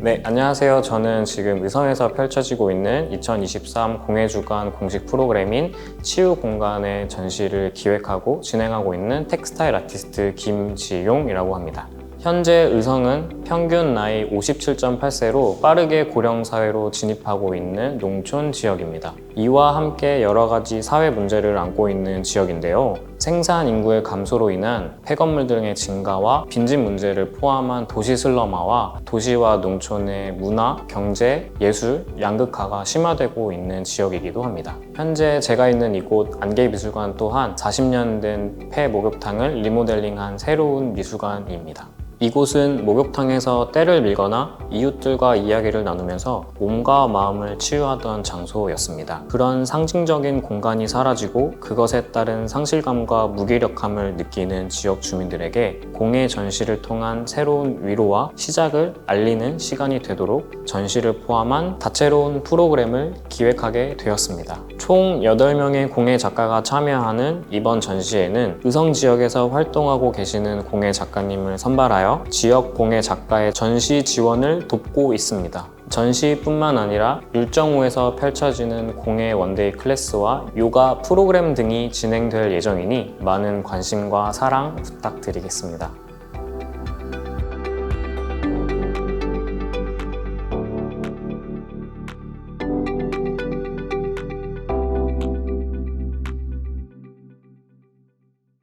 네, 안녕하세요. 저는 지금 의성에서 펼쳐지고 있는 2023 공예주간 공식 프로그램인 치유 공간의 전시를 기획하고 진행하고 있는 텍스타일 아티스트 김지용이라고 합니다. 현재 의성은 평균 나이 57.8세로 빠르게 고령 사회로 진입하고 있는 농촌 지역입니다. 이와 함께 여러 가지 사회 문제를 안고 있는 지역인데요. 생산 인구의 감소로 인한 폐건물 등의 증가와 빈집 문제를 포함한 도시 슬럼화와 도시와 농촌의 문화, 경제, 예술, 양극화가 심화되고 있는 지역이기도 합니다. 현재 제가 있는 이곳 안개미술관 또한 40년 된 폐목욕탕을 리모델링한 새로운 미술관입니다. 이곳은 목욕탕에서 때를 밀거나 이웃들과 이야기를 나누면서 몸과 마음을 치유하던 장소였습니다. 그런 상징적인 공간이 사라지고 그것에 따른 상실감과 무기력함을 느끼는 지역 주민들에게 공예 전시를 통한 새로운 위로와 시작을 알리는 시간이 되도록 전시를 포함한 다채로운 프로그램을 기획하게 되었습니다. 총 8명의 공예 작가가 참여하는 이번 전시에는 의성 지역에서 활동하고 계시는 공예 작가님을 선발하여 지역 공예 작가의 전시 지원을 돕고 있습니다. 전시뿐만 아니라 율정호에서 펼쳐지는 공예 원데이 클래스와 요가 프로그램 등이 진행될 예정이니 많은 관심과 사랑 부탁드리겠습니다.